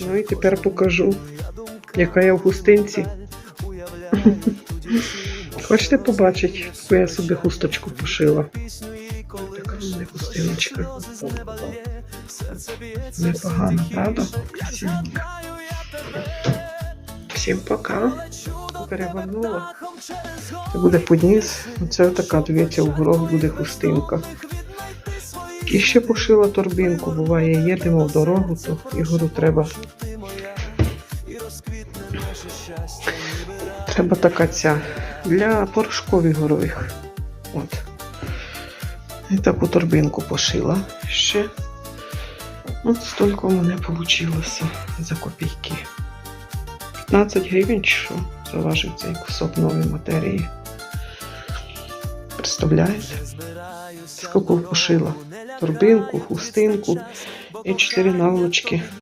Ну і тепер покажу, яка я в хустинці. Хочете побачити, яку я собі хусточку пошила? Така в мене хустиночка. Непогана, правда? Красивенька. Всім пока. Перевернула. Це буде подніс. Оце така, дивіться, в горох буде хустинка. І ще пошила торбинку. Буває, їдемо в дорогу, то Ігору треба. Треба така ця для порошкових горових. От. І таку торбинку пошила ще. От стільки в мене вийшло за копійки. 15 гривень, що заважив цей кусок нової матерії. Представляєте? Скільки пошила? Торбинку, хустинку і чотири наволочки